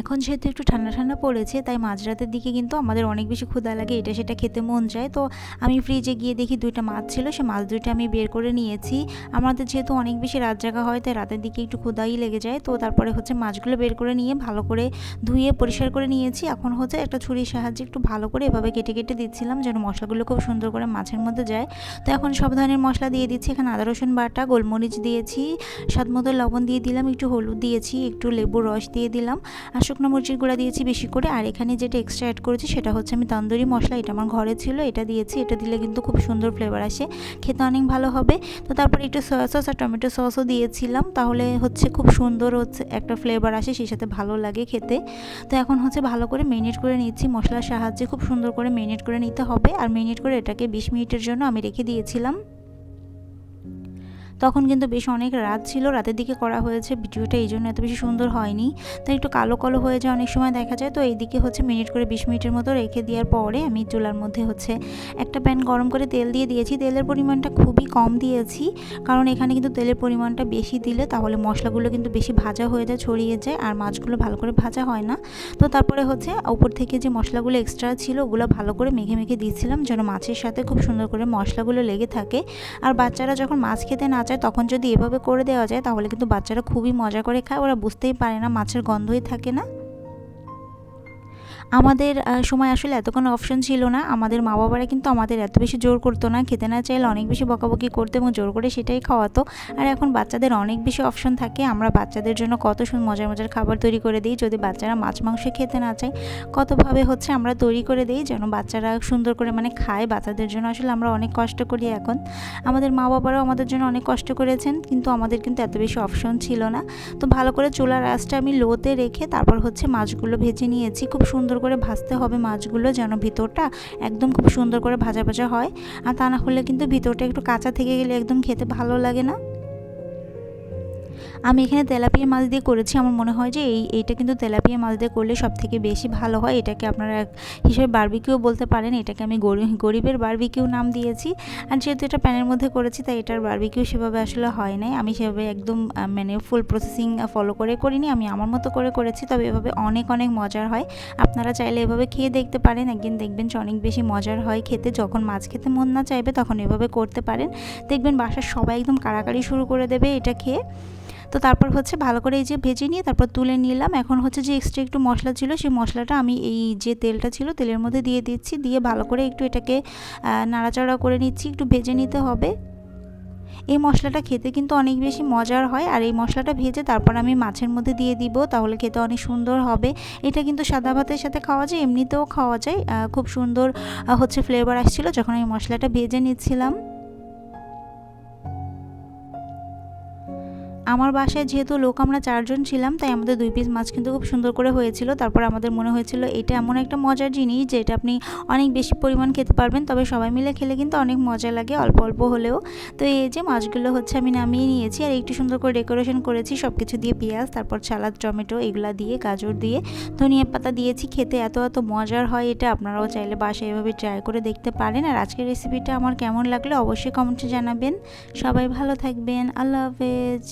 এখন যেহেতু একটু ঠান্ডা ঠান্ডা পড়েছে, তাই মাঝরাতের দিকে কিন্তু আমাদের অনেক বেশি ক্ষুধা লাগে, এটা সেটা খেতে মন যায়। তো আমি ফ্রিজে গিয়ে দেখি দুইটা মাছ ছিল, সে মাছ দুইটা আমি বের করে নিয়েছি। আমাদের যেহেতু অনেক বেশি রাত জাগা হয়, তাই রাতের দিকে একটু ক্ষুধাই লেগে যায়। তো তারপরে হচ্ছে মাছগুলো বের করে নিয়ে ভালো করে ধুয়ে পরিষ্কার করে নিয়েছি। এখন হচ্ছে একটা ছুরির সাহায্যে একটু ভালো করে এভাবে কেটে কেটে দিচ্ছিলাম, যেন মশলাগুলো খুব সুন্দর করে মাছের মধ্যে যায়। তো এখন সব ধরনের মশলা দিয়ে দিচ্ছি, এখানে আদা, রসুন বাটা, গোলমরিচ দিয়েছি, স্বাদ মতো লবণ দিয়ে দিলাম, একটু হলুদ দিয়েছি, একটু লেবুর রস দিয়ে দিলাম। আর শুকনো মরিচের গুঁড়া দিয়েছি বেশি করে, আর এখানে যেটা এক্সট্রা অ্যাড করেছি সেটা হচ্ছে আমি তন্দুরি মশলা, এটা আমার ঘরে ছিল, এটা দিয়েছি, এটা দিলে কিন্তু খুব সুন্দর ফ্লেভার আসে, খেতে অনেক ভালো হবে। তো তারপরে একটু সয়া সস আর টমেটো সসও দিয়েছিলাম, তাহলে হচ্ছে খুব সুন্দর হচ্ছে একটা ফ্লেভার আসে, সেই সাথে ভালো লাগে খেতে। তো এখন হচ্ছে ভালো করে মেরিনেট করে নিচ্ছি মশলার সাহায্যে খুব সুন্দর করে মেরিনেট করে নিতে হবে, আর মেরিনেট করে এটাকে বিশ মিনিটের জন্য আমি রেখে দিয়েছিলাম। তখন কিন্তু বেশ অনেক রাত ছিল, রাতের দিকে করা হয়েছে ভিডিওটা, এই জন্য এত বেশি সুন্দর হয়নি। তাই একটু কালো কালো হয়ে যায় অনেক সময় দেখা যায়। তো এইদিকে হচ্ছে মিনিট করে বিশ মিনিটের মতো রেখে দেওয়ার পরে আমি চুলার মধ্যে হচ্ছে একটা প্যান গরম করে তেল দিয়ে দিয়েছি। তেলের পরিমাণটা খুবই কম দিয়েছি, কারণ এখানে কিন্তু তেলের পরিমাণটা বেশি দিলে তাহলে মশলাগুলো কিন্তু বেশি ভাজা হয়ে যায়, ছড়িয়ে যায়, আর মাছগুলো ভালো করে ভাজা হয় না। তো তারপরে হচ্ছে উপর থেকে যে মশলাগুলো এক্সট্রা ছিল ওগুলো ভালো করে মেখে মেখে দিচ্ছিলাম যেন মাছের সাথে খুব সুন্দর করে মশলাগুলো লেগে থাকে। আর বাচ্চারা যখন মাছ খেতে না চায় তখন যদি এভাবে করে দেওয়া যায়, তাহলে কিন্তু বাচ্চারা খুবই মজা করে খায়। ওরা বুঝতেই পারে না, মাছের গন্ধই থাকে না। আমাদের সময় আসলে এত কোনো অপশন ছিল না। আমাদের মা বাবারা কিন্তু আমাদের এত বেশি জোর করতো না। খেতে না চাইলে অনেক বেশি বকাবকি করতো এবং জোর করে সেটাই খাওয়াতো। আর এখন বাচ্চাদের অনেক বেশি অপশন থাকে। আমরা বাচ্চাদের জন্য কত মজার মজার খাবার তৈরি করে দিই। যদি বাচ্চারা মাছ, মাংস খেতে না চায়, কতভাবে হচ্ছে আমরা তৈরি করে দিই যেন বাচ্চারা সুন্দর করে মানে খায়। বাচ্চাদের জন্য আসলে আমরা অনেক কষ্ট করি এখন। আমাদের মা বাবারাও আমাদের জন্য অনেক কষ্ট করেছেন, কিন্তু আমাদের কিন্তু এত বেশি অপশন ছিল না। তো ভালো করে চুলার আঁচটা আমি লোতে রেখে তারপর হচ্ছে মাছগুলো ভেজে নিয়েছি। খুব সুন্দর করে ভাজতে হবে মাছগুলো যেন ভিতরটা একদম খুব সুন্দর করে ভাজা ভাজা হয়। আর তা না হলে কিন্তু ভিতরটা একটু কাঁচা থেকে গেলে একদম খেতে ভালো লাগে না। আমি এখানে তেলাপিয়া মাছ দিয়ে করেছি। আমার মনে হয় যে এই, এইটা কিন্তু তেলাপিয়া মাছ দিয়ে করলে সব থেকে বেশি ভালো হয়। এটাকে আপনারা এক হিসেবে বারবিকিউ বলতে পারেন। এটাকে আমি গরিবের বারবিকিউ নাম দিয়েছি। আর যেহেতু এটা প্যানের মধ্যে করেছি, তাই এটার বারবিকিউ সেভাবে আসলে হয় নাই। আমি সেভাবে একদম মানে ফুল প্রসেসিং ফলো করে করিনি। আমি আমার মতো করে করেছি, তবে এভাবে অনেক অনেক মজার হয়। আপনারা চাইলে এভাবে খেয়ে দেখতে পারেন। একদিন দেখবেন যে অনেক বেশি মজার হয় খেতে। যখন মাছ খেতে মন না চাইবে, তখন এভাবে করতে পারেন। দেখবেন বাসার সবাই একদম কাড়াকাড়ি শুরু করে দেবে এটা খেয়ে। তো তারপর হচ্ছে ভালো করে এই যে ভেজে নিয়ে তারপর তুলে নিলাম। এখন হচ্ছে যে এক্সট্রা একটু মশলা ছিল, সেই মশলাটা আমি এই যে তেলটা ছিল তেলের মধ্যে দিয়ে দিচ্ছি, দিয়ে ভালো করে একটু এটাকে নাড়াচাড়া করে নিচ্ছি, একটু ভেজে নিতে হবে। এই মশলাটা খেতে কিন্তু অনেক বেশি মজার হয়, আর এই মশলাটা ভেজে তারপর আমি মাছের মধ্যে দিয়ে দিব, তাহলে খেতে অনেক সুন্দর হবে। এটা কিন্তু সাদা ভাতের সাথে খাওয়া যায়, এমনিতেও খাওয়া যায়। খুব সুন্দর হচ্ছে ফ্লেভার আসছিল যখন আমি মশলাটা ভেজে নিচ্ছিলাম। আমার বাসায় যেহেতু লোক আমরা চারজন ছিলাম, তাই আমাদের দুই পিস মাছ কিন্তু খুব সুন্দর করে হয়েছিল। তারপর আমাদের মনে হয়েছিল এটা এমন একটা মজার জিনিস যে এটা আপনি অনেক বেশি পরিমাণ খেতে পারবেন, তবে সবাই মিলে খেলে কিন্তু অনেক মজা লাগে অল্প অল্প হলেও। তো এই যে মাছগুলো হচ্ছে আমি নামিয়ে নিয়েছি আর একটু সুন্দর করে ডেকোরেশন করেছি সব কিছু দিয়ে পেঁয়াজ, তারপর সালাদ টমেটো এগুলা দিয়ে, গাজর দিয়ে, ধনিয়া পাতা দিয়েছি, খেতে এত এত মজার হয় এটা আপনারাও চাইলে বাসায় এভাবে ট্রাই করে দেখতে পারেন। আর আজকের রেসিপিটা আমার কেমন লাগল অবশ্যই কমেন্টে জানাবেন। সবাই ভালো থাকবেন, আল্লাহ হাফেজ।